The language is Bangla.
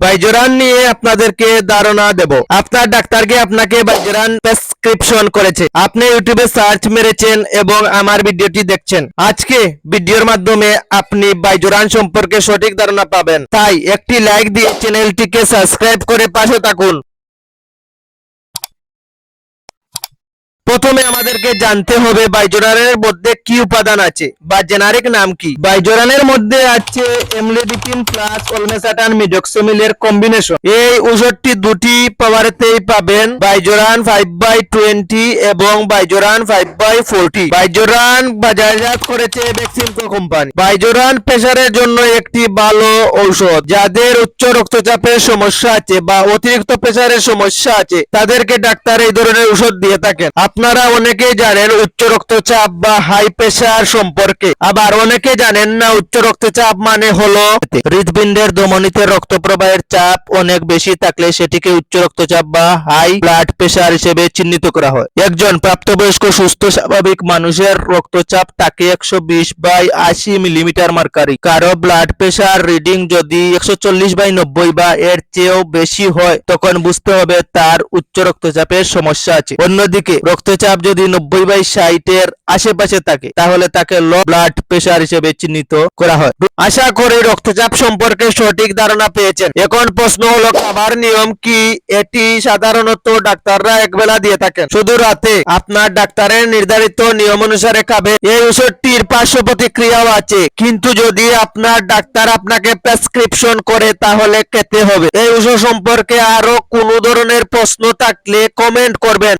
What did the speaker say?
বাইজোরান নিয়ে আপনাদেরকে ধারণা দেব। আপনার ডাক্তারকে আপনাকে বাইজোরান প্রেসক্রিপশন করেছে। আপনি ইউটিউবে সার্চ মেরেছেন এবং আমার ভিডিওটি দেখছেন। আজকে ভিডিওর মাধ্যমে আপনি বাইজোরান সম্পর্কে সঠিক ধারণা পাবেন। তাই একটি লাইক দিয়ে চ্যানেলটিকে সাবস্ক্রাইব করে পাশে থাকুন। প্রথমে আমাদেরকে জানতে হবে বাইজোরানের মধ্যে কি উপাদান আছে বা জেনারিক নাম কি? বাইজোরানের মধ্যে আছে এমলেডিকিন প্লাস অলমেসাটান মিডক্সোমিলের কম্বিনেশন এই ওষুধটি দুটি পাওয়ারেতেই পাবেন, বাইজোরান ফাইভ বাই টোয়েন্টি এবং বাইজোরান ফাইভ বাই ফোরটি বাইজোরান বাজারজাত করেছে ভ্যাকসিনকো কোম্পানি। বাইজোরান প্রেসারের জন্য একটি ভালো ঔষধ। যাদের উচ্চ রক্তচাপের সমস্যা আছে বা অতিরিক্ত প্রেসারের সমস্যা আছে, তাদেরকে ডাক্তার এই ধরনের ওষুধ দিয়ে থাকেন। আপনারা অনেকেই জানেন উচ্চ রক্তচাপ বা হাই প্রেশার সম্পর্কে। আবার অনেকে জানেন না উচ্চ রক্তচাপ মানে হলো হৃদপিণ্ডের ধমনীতে রক্ত প্রবাহের চাপ অনেক বেশি থাকলে সেটিকে উচ্চ রক্তচাপ বা হাই ব্লাড প্রেশার হিসেবে চিহ্নিত করা হয়। একজন প্রাপ্তবয়স্ক সুস্থ স্বাভাবিক মানুষের রক্তচাপ থাকে একশো বিশ বাই আশি মিলিমিটার মার্কারি। কারও ব্লাড প্রেসার রিডিং যদি একশো চল্লিশ বাই নব্বই বা এর চেয়েও বেশি হয়, তখন বুঝতে হবে তার উচ্চ রক্তচাপের সমস্যা আছে। অন্যদিকে রক্তচাপ যদি নব্বই বাই ষাটের আশেপাশে থাকে, তাহলে তাকে লো ব্লাড প্রেসার হিসেবে চিহ্নিত করা হয়। আশা করি রক্তচাপ সম্পর্কে সঠিক ধারণা পেয়েছেন। এখন প্রশ্ন হলো, খাবার নিয়ম কি? এটি সাধারণত ডাক্তাররা একবেলা দিয়ে থাকেন। শুধু রাতে। আপনার ডাক্তারের নির্ধারিত নিয়ম অনুসারে খাবে। এই ওষুধটির পার্শ্ব প্রতিক্রিয়াও আছে। কিন্তু যদি আপনার ডাক্তার আপনাকে প্রেসক্রিপশন করে, তাহলে খেতে হবে। এই ওষুধ সম্পর্কে আরও কোনো ধরনের প্রশ্ন থাকলে কমেন্ট করবেন।